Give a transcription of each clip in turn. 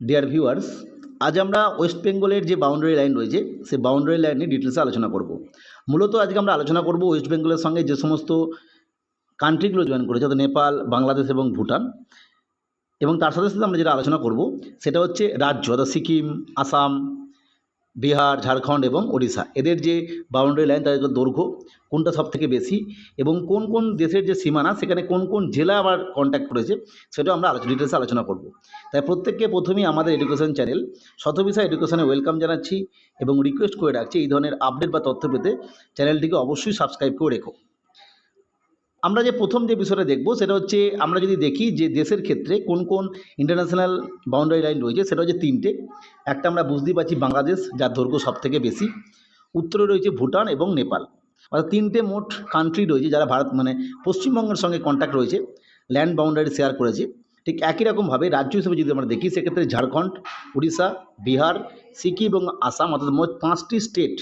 Dear viewers আজ আমরা West বেঙ্গলের যে বাউন্ডারি লাইন রয়েছে সে বাউন্ডারি লাইন নিয়ে ডিটেলসে আলোচনা করব। মূলত আজকে আমরা আলোচনা করব ওয়েস্ট বেঙ্গলের সঙ্গে যে সমস্ত কান্ট্রিগুলো জয়েন করেছে, অর্থাৎ নেপাল, বাংলাদেশ এবং ভুটান। এবং তার সাথে সাথে আমরা যেটা আলোচনা করব, সেটা হচ্ছে রাজ্য, অর্থাৎ সিকিম, আসাম বিহার, ঝাড়খণ্ড এবং ওড়িশা। এদের যে বাউন্ডারি লাইন তাদের দৈর্ঘ্য, কোনটা সব থেকে বেশি এবং কোন কোন দেশের যে সীমানা, সেখানে কোন কোন জেলা আবার কন্ট্যাক্ট করেছে, সেটাও আমরা আলোচনা ডিটেলসে আলোচনা করব। তাই প্রত্যেককে প্রথমেই আমাদের এডুকেশন চ্যানেল শতবিশা এডুকেশনে ওয়েলকাম জানাচ্ছি এবং রিকোয়েস্ট করে রাখছি এই ধরনের আপডেট বা তথ্য পেতে চ্যানেলটিকে অবশ্যই সাবস্ক্রাইব করে রেখো। আমরা যে প্রথম যে বিষয়টা দেখব, সেটা হচ্ছে আমরা যদি দেখি যে দেশের ক্ষেত্রে কোন কোন ইন্টারন্যাশনাল বাউন্ডারি লাইন রয়েছে, সেটা হচ্ছে তিনটে। একটা আমরা বুঝতেই পারছি বাংলাদেশ, যার দৈর্ঘ্য সব থেকে বেশি। উত্তরে রয়েছে ভুটান এবং নেপাল। অর্থাৎ তিনটে মোট কান্ট্রি রয়েছে যারা ভারত মানে পশ্চিমবঙ্গের সঙ্গে কন্ট্যাক্ট রয়েছে ল্যান্ড বাউন্ডারি শেয়ার করেছে। ঠিক একই রকমভাবে রাজ্য হিসেবে যদি আমরা দেখি, সেক্ষেত্রে ঝাড়খণ্ড, উড়িষ্যা, বিহার, সিকিম এবং আসাম, অর্থাৎ মোট পাঁচটি স্টেট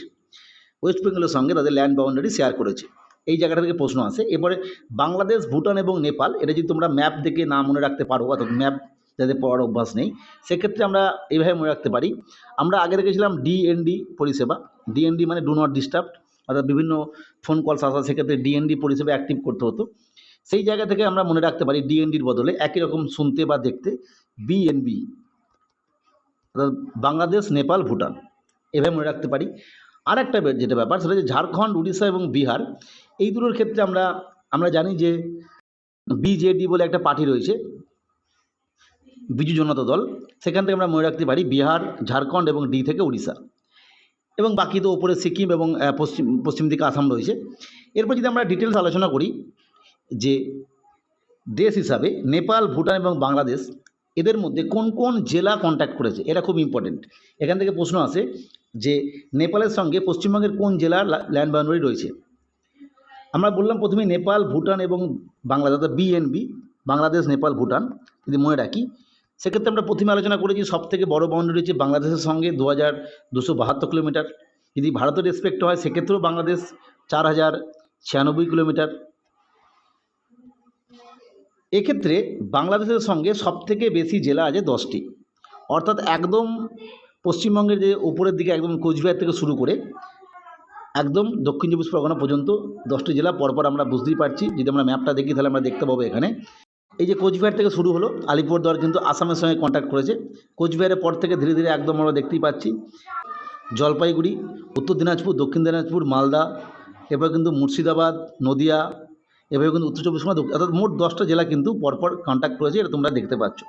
ওয়েস্ট বেঙ্গলের সঙ্গে তাদের ল্যান্ড বাউন্ডারি শেয়ার করেছে। এই জায়গাটা থেকে প্রশ্ন আসে। এরপরে বাংলাদেশ, ভুটান এবং নেপাল, এটা যদি তোমরা ম্যাপ দেখে না মনে রাখতে পারো, অর্থাৎ ম্যাপ যাদের পড়ার অভ্যাস নেই, সেক্ষেত্রে আমরা এইভাবে মনে রাখতে পারি। আমরা আগে রেখেছিলাম ডিএনডি পরিষেবা। ডিএনডি মানে ডু নট ডিস্টার্ব অর্থাৎ বিভিন্ন ফোন কলস আসা, সেক্ষেত্রে ডিএনডি পরিষেবা অ্যাক্টিভ করতে হতো। সেই জায়গা থেকে আমরা মনে রাখতে পারি ডিএনডির বদলে একই রকম শুনতে বা দেখতে বিএনবি অর্থাৎ বাংলাদেশ, নেপাল, ভুটান, এভাবে মনে রাখতে পারি। আর একটা যেটা ব্যাপার, সেটা হচ্ছে ঝাড়খণ্ড, উড়িষ্যা এবং বিহার। এই দুটোর ক্ষেত্রে আমরা আমরা জানি যে বিজেডি বলে একটা পার্টি রয়েছে, বিজু জনতা দল। সেখান থেকে আমরা মনে রাখতে পারি বিহার, ঝাড়খণ্ড এবং ডি থেকে উড়িষ্যা এবং বাকি তো ওপরে সিকিম এবং পশ্চিম পশ্চিম দিকে আসাম রয়েছে। এরপর যদি আমরা ডিটেলস আলোচনা করি যে দেশ হিসাবে নেপাল, ভুটান এবং বাংলাদেশ, এদের মধ্যে কোন কোন জেলা কন্ট্যাক্ট করেছে, এটা খুব ইম্পর্টেন্ট এখান থেকে প্রশ্ন আসে যে নেপালের সঙ্গে পশ্চিমবঙ্গের কোন জেলার ল্যান্ড বাউন্ডারি রয়েছে? আমরা বললাম প্রথমে নেপাল, ভুটান এবং বাংলাদেশ অর্থাৎ বিএনবি বাংলাদেশ, নেপাল, ভুটান, যদি মনে রাখি। সেক্ষেত্রে আমরা প্রথমে আলোচনা করেছি সব থেকে বড় বাউন্ডারি হচ্ছে বাংলাদেশের সঙ্গে দু হাজার দুশো বাহাত্তর কিলোমিটার। যদি ভারতের রেসপেক্ট হয়, সেক্ষেত্রেও বাংলাদেশ চার হাজার ছিয়ানব্বই কিলোমিটার। এক্ষেত্রে বাংলাদেশের সঙ্গে সবথেকে বেশি জেলা আছে দশটি। অর্থাৎ একদম পশ্চিমবঙ্গের যে উপরের দিকে একদম কোচবিহার থেকে শুরু করে একদম দক্ষিণ চব্বিশ পরগনা পর্যন্ত দশটি জেলা পরপর আমরা বুঝতেই পারছি। যদি আমরা ম্যাপটা দেখি, তাহলে আমরা দেখতে পাবো এখানে। এই যে কোচবিহার থেকে শুরু হলো, আলিপুরদুয়ার কিন্তু আসামের সঙ্গে কন্ট্যাক্ট করেছে। কোচবিহারের পর থেকে ধীরে ধীরে একদম আমরা দেখতেই পাচ্ছি। জলপাইগুড়ি, উত্তর দিনাজপুর, দক্ষিণ দিনাজপুর, মালদা, এরপর কিন্তু মুর্শিদাবাদ, নদিয়া এভাবে কিন্তু উত্তর চব্বিশ পরগনা, অর্থাৎ মোট দশটা জেলা কিন্তু পরপর কন্ট্যাক্ট করেছে, এটা তোমরা দেখতে পাচ্ছ।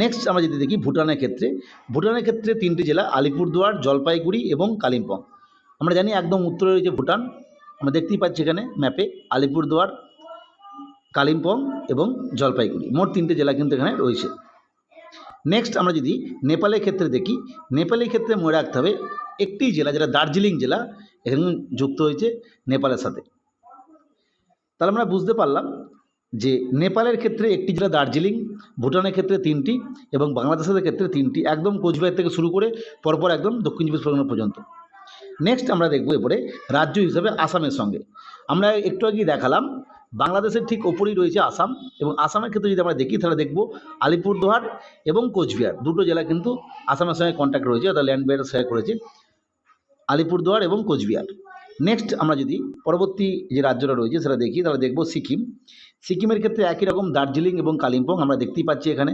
নেক্সট আমরা যদি দেখি ভুটানের ক্ষেত্রে ভুটানের ক্ষেত্রে তিনটি জেলা, আলিপুরদুয়ার, জলপাইগুড়ি এবং কালিম্পং। আমরা জানি একদম উত্তরে রয়েছে ভুটান। আমরা দেখতেই পাচ্ছি এখানে ম্যাপে আলিপুরদুয়ার, কালিম্পং এবং জলপাইগুড়ি। মোট তিনটে জেলা কিন্তু এখানে রয়েছে। নেক্সট আমরা যদি নেপালের ক্ষেত্রে দেখি, নেপালের ক্ষেত্রে মনে রাখতে হবে একটি জেলা যেটা দার্জিলিং জেলা, এখানে যুক্ত হয়েছে নেপালের সাথে। তাহলে আমরা বুঝতে পারলাম যে নেপালের ক্ষেত্রে একটি জেলা দার্জিলিং, ভুটানের ক্ষেত্রে তিনটি এবং বাংলাদেশের ক্ষেত্রে তিনটি। একদম কোচবিহার থেকে শুরু করে পরপর একদম দক্ষিণ চব্বিশ পরগনা পর্যন্ত। নেক্সট আমরা দেখব এরপরে রাজ্য হিসাবে আসামের সঙ্গে। আমরা একটু আগেই দেখালাম, বাংলাদেশের ঠিক ওপরেই রয়েছে আসাম এবং আসামের ক্ষেত্রে যদি আমরা দেখি, তাহলে দেখব আলিপুরদুয়ার এবং কোচবিহার, দুটো জেলা কিন্তু আসামের সঙ্গে কন্ট্যাক্ট রয়েছে, অর্থাৎ ল্যান্ড ব্যারিয়ার শেয়ার করেছে, আলিপুরদুয়ার এবং কোচবিহার। নেক্সট আমরা যদি পরবর্তী যে রাজ্যটা রয়েছে, সেটা দেখি, তাহলে দেখব সিকিম। সিকিমের ক্ষেত্রে একই রকম দার্জিলিং এবং কালিম্পং আমরা দেখতেই পাচ্ছি এখানে।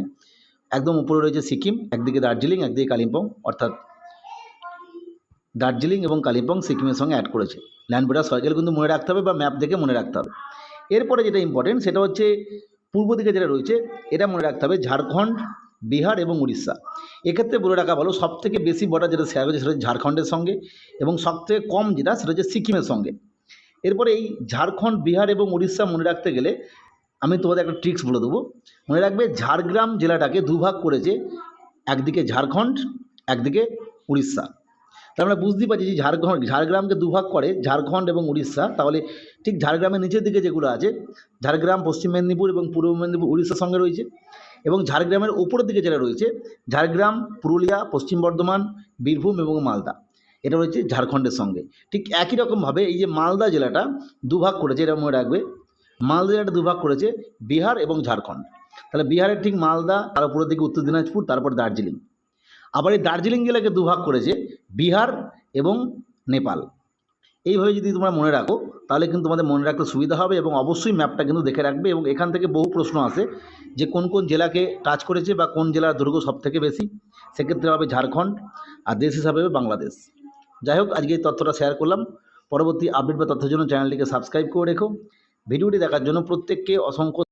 একদম উপরে রয়েছে সিকিম, একদিকে দার্জিলিং, একদিকে কালিম্পং, অর্থাৎ দার্জিলিং এবং কালিম্পং সিকিমের সঙ্গে অ্যাড করেছে। ল্যান্ড বর্ডার সার্কেল কিন্তু মনে রাখতে হবে বা ম্যাপ দেখে মনে রাখতে হবে। এরপরে যেটা ইম্পর্টেন্ট সেটা হচ্ছে পূর্ব দিকে যেটা রয়েছে, এটা মনে রাখতে হবে ঝাড়খণ্ড, বিহার এবং উড়িষ্যা। এক্ষেত্রে বলে রাখা ভালো সব থেকে বেশি বর্ডার যেটা শেয়ার হয়েছে সেটা হচ্ছে ঝাড়খণ্ডের সঙ্গে এবং সবথেকে কম যেটা সেটা হচ্ছে সিকিমের সঙ্গে। এরপরে এই ঝাড়খণ্ড, বিহার এবং উড়িষ্যা মনে রাখতে গেলে আমি তোমাদের একটা ট্রিক্স বলে দেবো। মনে রাখবে ঝাড়গ্রাম জেলাটাকে দুভাগ করেছে, একদিকে ঝাড়খণ্ড, একদিকে উড়িষ্যা। তার আমরা বুঝতেই পারছি যে ঝাড়খণ্ড ঝাড়গ্রামকে দুভাগ করে ঝাড়খণ্ড এবং উড়িষ্যা। তাহলে ঠিক ঝাড়গ্রামের নিচের দিকে যেগুলো আছে, ঝাড়গ্রাম, পশ্চিম মেদিনীপুর এবং পূর্ব মেদিনীপুর উড়িষ্যার সঙ্গে রয়েছে এবং ঝাড়গ্রামের ওপরের দিকে যেটা রয়েছে, ঝাড়গ্রাম, পুরুলিয়া, পশ্চিম বর্ধমান, বীরভূম এবং মালদা। এটা রয়েছে ঝাড়খণ্ডের সঙ্গে। ঠিক একই রকমভাবে এই যে মালদা জেলাটা দুভাগ করেছে, এটা মনে রাখবে। মালদা জেলাটা দুভাগ করেছে বিহার এবং ঝাড়খণ্ড। তাহলে বিহারের ঠিক মালদা, তার উপরের দিকে উত্তর দিনাজপুর, তারপর দার্জিলিং। আবার এই দার্জিলিং জেলাকে দুভাগ করেছে, বিহার এবং নেপাল। এইভাবে যদি তোমরা মনে রাখো, তাহলে কিন্তু তোমাদের মনে রাখতে সুবিধা হবে এবং অবশ্যই ম্যাপটা কিন্তু দেখে রাখবে এবং এখান থেকে বহু প্রশ্ন আসে যে কোন কোন জেলাকে টাচ করেছে বা কোন জেলার দুর্গ সব থেকে বেশি। সেক্ষেত্রে হবে ঝাড়খণ্ড আর দেশ হিসাবে হবে বাংলাদেশ। যাই হোক, আজকে এই তথ্যটা শেয়ার করলাম। পরবর্তী আপডেট বা তথ্যের জন্য চ্যানেলটিকে সাবস্ক্রাইব করে রেখো। ভিডিওটি দেখার জন্য প্রত্যেককে অসংখ্য